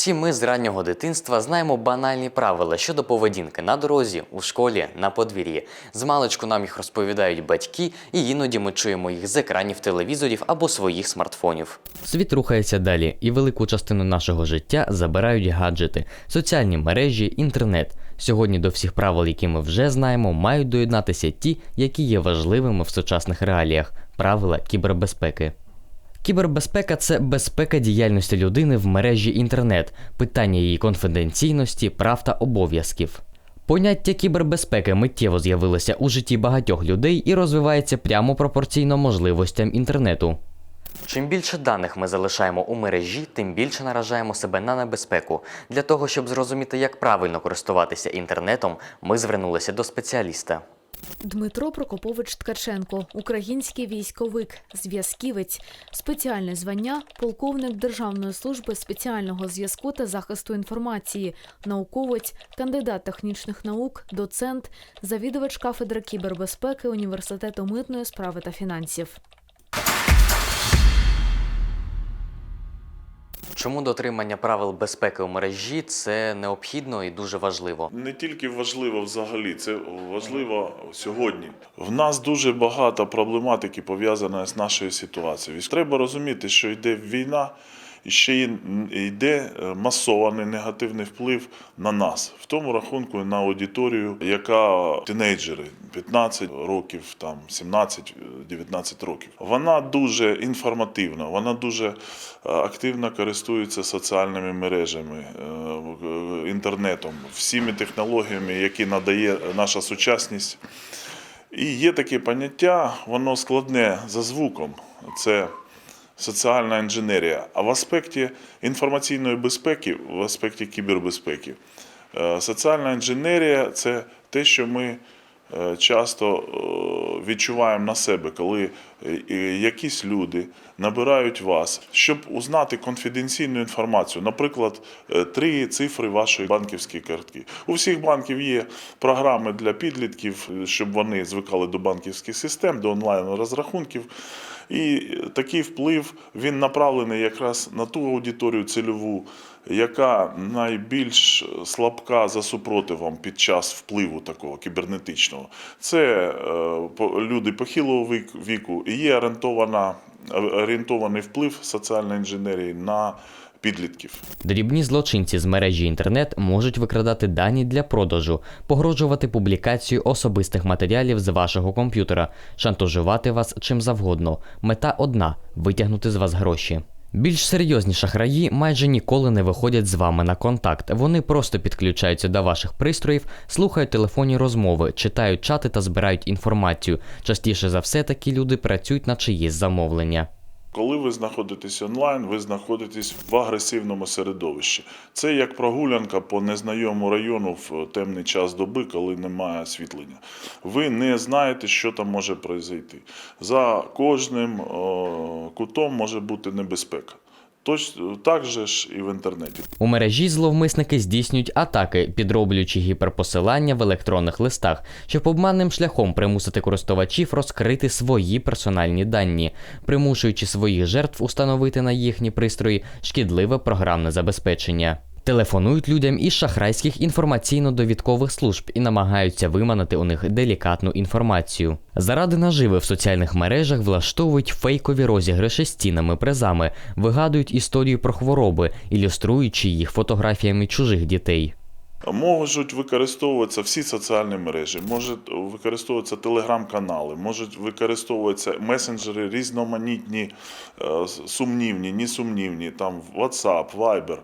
Всі ми з раннього дитинства знаємо банальні правила щодо поведінки на дорозі, у школі, на подвір'ї. З маличку нам їх розповідають батьки, і іноді ми чуємо їх з екранів телевізорів або своїх смартфонів. Світ рухається далі, і велику частину нашого життя забирають гаджети, соціальні мережі, інтернет. Сьогодні до всіх правил, які ми вже знаємо, мають доєднатися ті, які є важливими в сучасних реаліях правила кібербезпеки. Кібербезпека це безпека діяльності людини в мережі інтернет, питання її конфіденційності, прав та обов'язків. Поняття кібербезпеки миттєво з'явилося у житті багатьох людей і розвивається прямо пропорційно можливостям інтернету. Чим більше даних ми залишаємо у мережі, тим більше наражаємо себе на небезпеку. Для того, щоб зрозуміти, як правильно користуватися інтернетом, ми звернулися до спеціаліста. Дмитро Прокопович Ткаченко, український військовик, зв'язківець, спеціальне звання, полковник Державної служби спеціального зв'язку та захисту інформації, науковець, кандидат технічних наук, доцент, завідувач кафедри кібербезпеки Університету митної справи та фінансів. Чому дотримання правил безпеки у мережі це необхідно і дуже важливо? Не тільки важливо взагалі, це важливо сьогодні. В нас дуже багато проблематики пов'язаної з нашою ситуацією. Треба розуміти, що йде війна. І ще йде е, масований негативний вплив на нас, в тому рахунку на аудиторію, яка тінейджери 15 років, там 17-19 років. Вона дуже інформативна, вона дуже е, активно користується соціальними мережами, е, інтернетом, всіми технологіями, які надає наша сучасність. І є таке поняття, воно складне за звуком. Це соціальна інженерія. А в аспекті інформаційної безпеки, в аспекті кібербезпеки, е, соціальна інженерія це те, що ми е, часто е, відчуваємо на себе, коли якісь люди набирають вас, щоб узнати конфіденційну інформацію, наприклад, три цифри вашої банківської картки. У всіх банків є програми для підлітків, щоб вони звикали до банківських систем, до онлайн розрахунків. І такий вплив він направлений якраз на ту аудиторію цільову, яка найбільш слабка за супротивом під час впливу такого кібернетичного. Це е, люди похилого віку і є орієнтований вплив соціальної інженерії на підлітків. Дрібні злочинці з мережі інтернет можуть викрадати дані для продажу, погрожувати публікацію особистих матеріалів з вашого комп'ютера, шантажувати вас чим завгодно. Мета одна витягнути з вас гроші. Більш серйозні шахраї майже ніколи не виходять з вами на контакт. Вони просто підключаються до ваших пристроїв, слухають телефонні розмови, читають чати та збирають інформацію. Частіше за все такі люди працюють на чиїсь замовлення. Коли ви знаходитесь онлайн, ви знаходитесь в агресивному середовищі. Це як прогулянка по незнайомому району в темний час доби, коли немає освітлення. Ви не знаєте, що там може произойти. За кожним кутом може бути небезпека. Точно так же ж і в інтернеті. У мережі зловмисники здійснюють атаки, підроблюючи гіперпосилання в електронних листах, щоб обманним шляхом примусити користувачів розкрити свої персональні дані, примушуючи своїх жертв установити на їхні пристрої шкідливе програмне забезпечення. Телефонують людям із шахрайських інформаційно-довідкових служб і намагаються виманити у них делікатну інформацію. Заради наживи в соціальних мережах влаштовують фейкові розіграші з цінними призами, вигадують історію про хвороби, ілюструючи їх фотографіями чужих дітей. Можуть використовуватися всі соціальні мережі, можуть використовуватися телеграм-канали, можуть використовуватися месенджери різноманітні, е, сумнівні, несумнівні, там WhatsApp, Viber,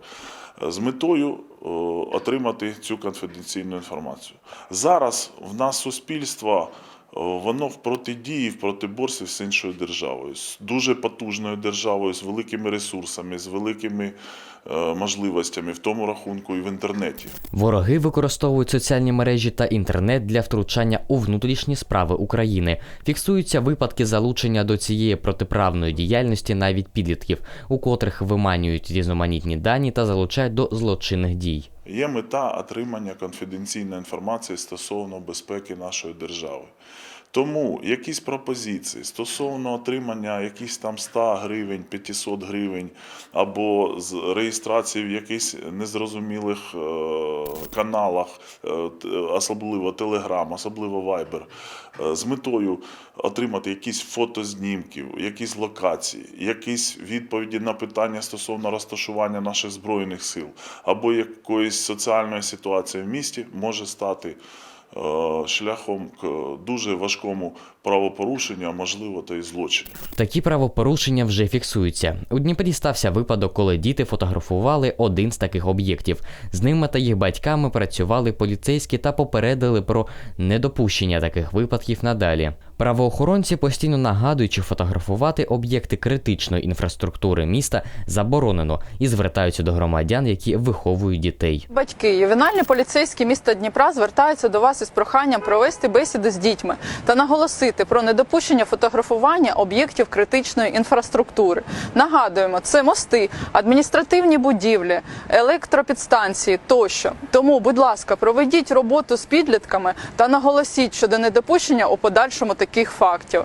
з метою е, отримати цю конфіденційну інформацію. Зараз в нас суспільство. Воно в протидії, в протиборстві з іншою державою, з дуже потужною державою, з великими ресурсами, з великими е, можливостями, в тому рахунку і в інтернеті. Вороги використовують соціальні мережі та інтернет для втручання у внутрішні справи України. Фіксуються випадки залучення до цієї протиправної діяльності навіть підлітків, у котрих виманюють різноманітні дані та залучають до злочинних дій. Є мета отримання конфіденційної інформації стосовно безпеки нашої держави. Тому якісь пропозиції стосовно отримання якихось там 100 гривень, 500 гривень або з реєстрації в якихось незрозумілих е, каналах, е, особливо Telegram, особливо е, з метою отримати якісь фотознімків, якісь локації, якісь відповіді на питання стосовно розташування наших збройних сил або якоїсь соціальної ситуації в місті може стати шляхом к дуже важкому правопорушенню, а можливо, та й злочину. Такі правопорушення вже фіксуються. У Дніпрі стався випадок, коли діти фотографували один з таких об'єктів. З ними та їх батьками працювали поліцейські та попередили про недопущення таких випадків надалі. Правоохоронці постійно нагадують, що фотографувати об'єкти критичної інфраструктури міста заборонено і звертаються до громадян, які виховують дітей. Батьки, ювенальні поліцейські міста Дніпра звертаються до вас із проханням провести бесіди з дітьми та наголосити про недопущення фотографування об'єктів критичної інфраструктури. Нагадуємо, це мости, адміністративні будівлі, електропідстанції тощо. Тому, будь ласка, проведіть роботу з підлітками та наголосіть щодо недопущення у подальшому таких фактів.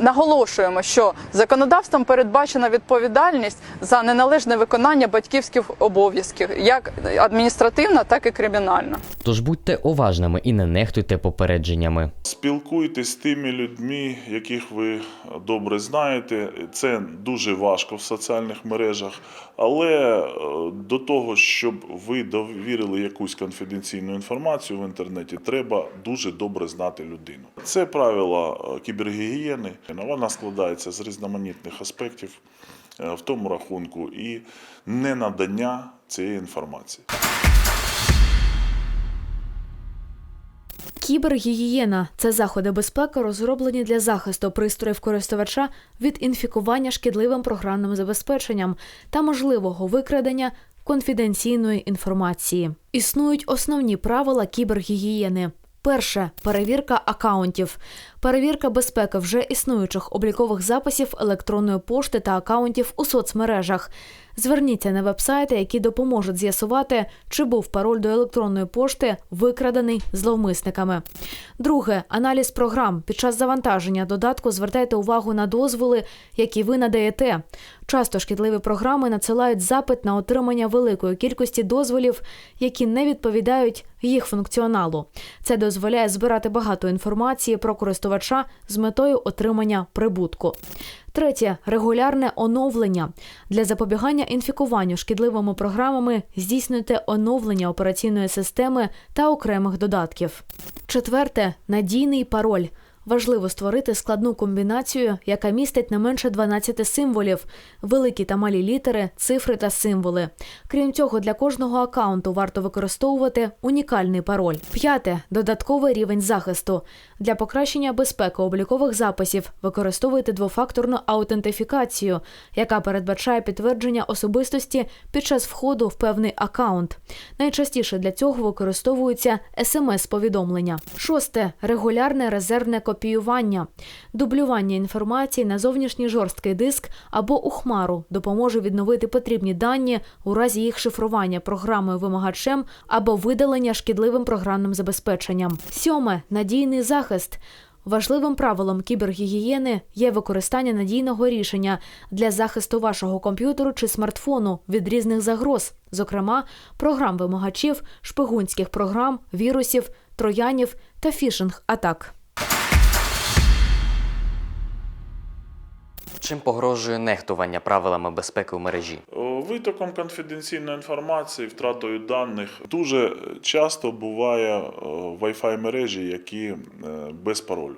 Наголошуємо, що законодавством передбачена відповідальність за неналежне виконання батьківських обов'язків, як адміністративна, так і кримінальна. Тож будьте уважними і не нехтуйте попередженнями. Спілкуйтесь з тими людьми, яких ви добре знаєте. Це дуже важко в соціальних мережах, але е, до того, щоб ви довірили якусь конфіденційну інформацію в інтернеті, треба дуже добре знати людину. Це правило е, кібергігієни. Вона складається з різноманітних аспектів, е, в тому рахунку і ненадання цієї інформації. Кібергігієна це заходи безпеки, розроблені для захисту пристроїв користувача від інфікування шкідливим програмним забезпеченням та можливого викрадення конфіденційної інформації. Існують основні правила кібергігієни. Перше перевірка акаунтів. Перевірка безпеки вже існуючих облікових записів електронної пошти та акаунтів у соцмережах. Зверніться на вебсайти, які допоможуть з'ясувати, чи був пароль до електронної пошти викрадений зловмисниками. Друге аналіз програм. Під час завантаження додатку звертайте увагу на дозволи, які ви надаєте. Часто шкідливі програми надсилають запит на отримання великої кількості дозволів, які не відповідають їх функціоналу. Це дозволяє збирати багато інформації про користувача з метою отримання прибутку. Третє регулярне оновлення для запобігання інфікуванню шкідливими програмами здійснюйте оновлення операційної системи та окремих додатків. Четверте надійний пароль. Важливо створити складну комбінацію, яка містить не менше 12 символів, великі та малі літери, цифри та символи. Крім цього, для кожного акаунту варто використовувати унікальний пароль. П'яте додатковий рівень захисту. Для покращення безпеки облікових записів використовуйте двофакторну аутентифікацію, яка передбачає підтвердження особистості під час входу в певний акаунт. Найчастіше для цього використовуються смс-повідомлення. Шосте регулярне резервне копіювання. Дублювання інформації на зовнішній жорсткий диск або у хмару допоможе відновити потрібні дані у разі їх шифрування програмою вимагачем або видалення шкідливим програмним забезпеченням. Сьоме надійний захист. Важливим правилом кібергігієни є використання надійного рішення для захисту вашого комп'ютеру чи смартфону від різних загроз, зокрема програм вимагачів, шпигунських програм, вірусів, троянів та фішинг атак. Чим погрожує нехтування правилами безпеки у мережі? Витоком конфіденційної інформації, втратою даних дуже часто буває е, Wi-Fi мережі, які е, без паролю.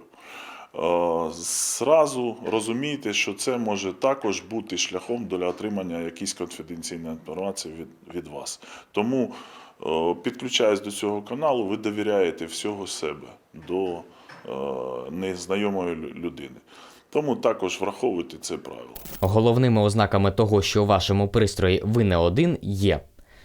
Е, Зразу розумійте, що це може також бути шляхом для отримання якоїсь конфіденційної інформації від, від вас. Тому, е, підключаясь до цього каналу, ви довіряєте всього себе до е, незнайомої людини. Тому також враховуйте це правило. Головними ознаками того, що у вашому пристрої ви не один, є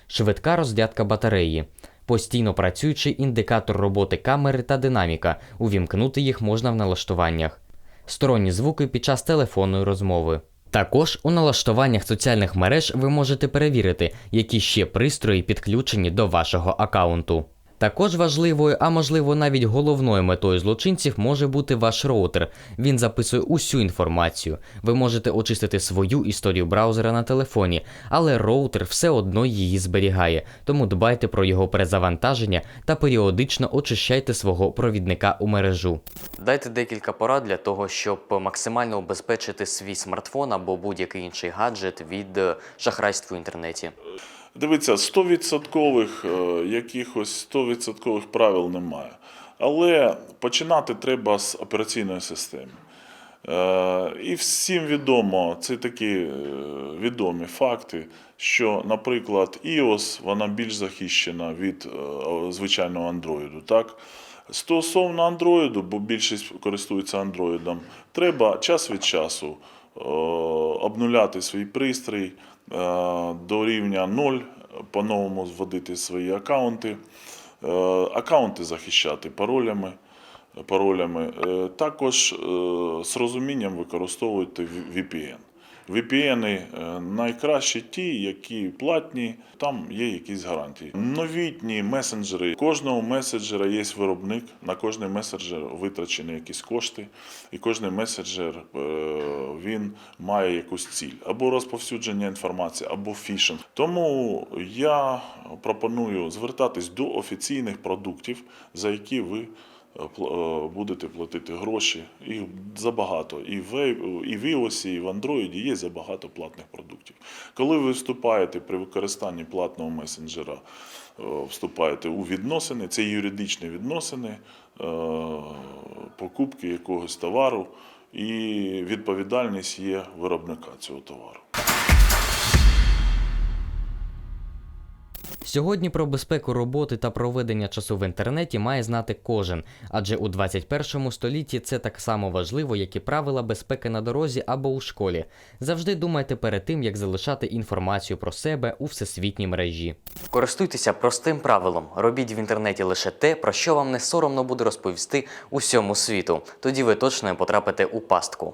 швидка роздятка батареї, постійно працюючий індикатор роботи камери та динаміка. Увімкнути їх можна в налаштуваннях, сторонні звуки під час телефонної розмови. Також у налаштуваннях соціальних мереж ви можете перевірити, які ще пристрої підключені до вашого аккаунту. Також важливою, а можливо навіть головною метою злочинців може бути ваш роутер. Він записує усю інформацію. Ви можете очистити свою історію браузера на телефоні, але роутер все одно її зберігає, тому дбайте про його перезавантаження та періодично очищайте свого провідника у мережу. Дайте декілька порад для того, щоб максимально убезпечити свій смартфон або будь-який інший гаджет від е, шахрайств в інтернеті. Дивіться, 100% е, якихось 100% правил немає. Але починати треба з операційної системи. Е, І всім відомо, це такі е, відомі факти, що, наприклад, iOS вона більш захищена від звичайного Android. Так? Стосовно Android, бо більшість користується Android, треба час від часу обнуляти свій пристрій до рівня 0, по-новому вводити свої аккаунти, е, аккаунти захищати паролями. паролями. Е, Також е, з розумінням використовувати VPN. VPN е, найкращі ті, які платні, там є якісь гарантії. Новітні месенджери. Кожного месенджера є виробник, на кожний месенджер витрачені якісь кошти, і кожний месенджер е, він має якусь ціль або розповсюдження інформації, або фішинг. Тому я пропоную звертатись до офіційних продуктів, за які ви будете платити гроші. Їх забагато. І в, і в iOS, і в Android є забагато платних продуктів. Коли ви вступаєте при використанні платного месенджера, е, вступаєте у відносини, це юридичні відносини, е, покупки якогось товару, і відповідальність є виробника цього товару. Сьогодні про безпеку роботи та проведення часу в інтернеті має знати кожен, адже у 21 столітті це так само важливо, як і правила безпеки на дорозі або у школі. Завжди думайте перед тим, як залишати інформацію про себе у всесвітній мережі. Користуйтеся простим правилом: робіть в інтернеті лише те, про що вам не соромно буде розповісти усьому світу. Тоді ви точно не потрапите у пастку.